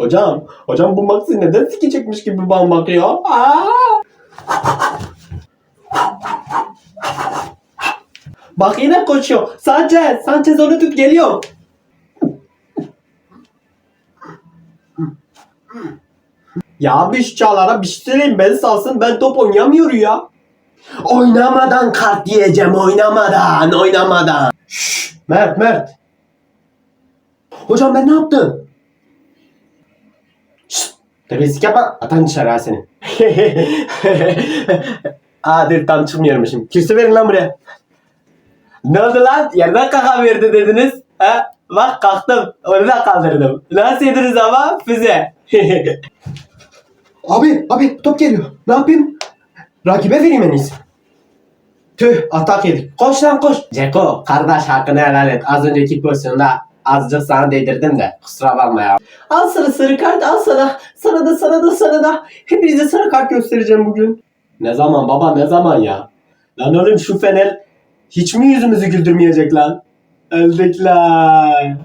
Hocam, hocam bu Maxi neden siki çekmiş gibi bana bakıyor? Bak yine koşuyor. Sanchez, Sanchez onu tut geliyor. Ya bir çağlara bir şey söyleyeyim beni salsın ben top oynayamıyorum ya. Oynamadan kart diyeceğim oynamadan oynamadan. Şşş Mert Mert. Hocam ben ne yaptım? Terbiyesizlik yapma atan dışarı ha seni. Aa dur tam çıkmıyormuşum. Kürsü verin lan buraya. Ne oldu lan? Yerden kaka verdi dediniz. Ha? Bak kalktım. Onu da kaldırdım. Nasıl yediniz ama? Füze. abi abi top geliyor. Ne yapayım? Rakibe vereyim en iyisi. Tüh atak yedik. Koş lan koş. Ceko kardeş hakkını helal et. Az önceki pozisyonda azıcık sana değdirdim de. Kusura bakma ya. Al sana sarı kart al sana. Sana da sana da sana da. Hepinize sarı kart göstereceğim bugün. Ne zaman baba ne zaman ya? Lan oğlum şu fener hiç mi yüzümüzü güldürmeyecek lan? Öldük lan.